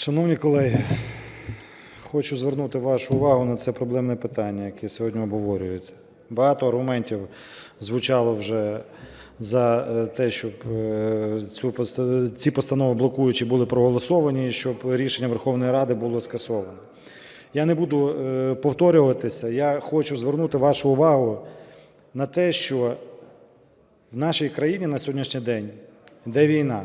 Шановні колеги, хочу звернути вашу увагу на це проблемне питання, яке сьогодні обговорюється. Багато аргументів звучало вже за е, те, щоб е, цю ці постанови блокуючі були проголосовані, щоб рішення Верховної Ради було скасовано. Я не буду е, повторюватися. Я хочу звернути вашу увагу на те, що в нашій країні на сьогоднішній день йде війна.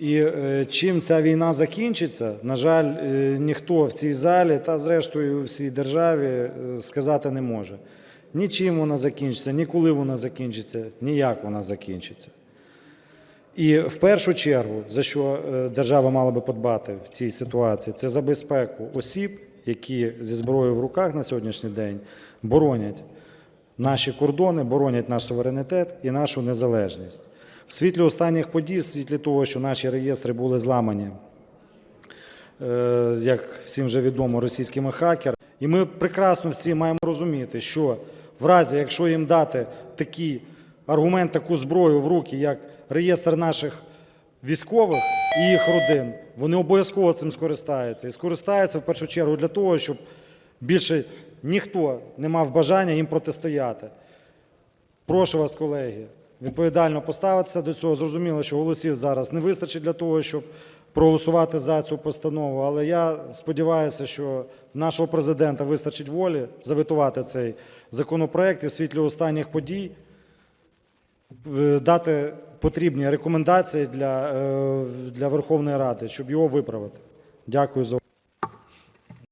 І е, чим ця війна закінчиться, на жаль, е, ніхто в цій залі та зрештою в всій державі е, сказати не може. Ні чим вона закінчиться, ні коли вона закінчиться, ні як вона закінчиться. І в першу чергу, за що держава мала би подбати в цій ситуації, це за безпеку осіб, які зі зброєю в руках на сьогоднішній день боронять наші кордони, боронять наш суверенітет і нашу незалежність. В світлі останніх подій, в світлі того, що наші реєстри були зламані, е, як всім вже відомо, російськими хакерами. І ми прекрасно всі маємо розуміти, що в разі, якщо їм дати такий аргумент, таку зброю в руки, як реєстр наших військових і їх родин, вони обов'язково цим скористаються. І скористаються в першу чергу для того, щоб більше ніхто не мав бажання їм протистояти. Прошу вас, колеги, відповідально поставитися до цього. Зрозуміло, що голосів зараз не вистачить для того, щоб проголосувати за цю постанову. Але я сподіваюся, що нашого президента вистачить волі заветувати цей законопроект і в світлі останніх подій е, дати потрібні рекомендації для, е, для Верховної Ради, щоб його виправити. Дякую за увагу.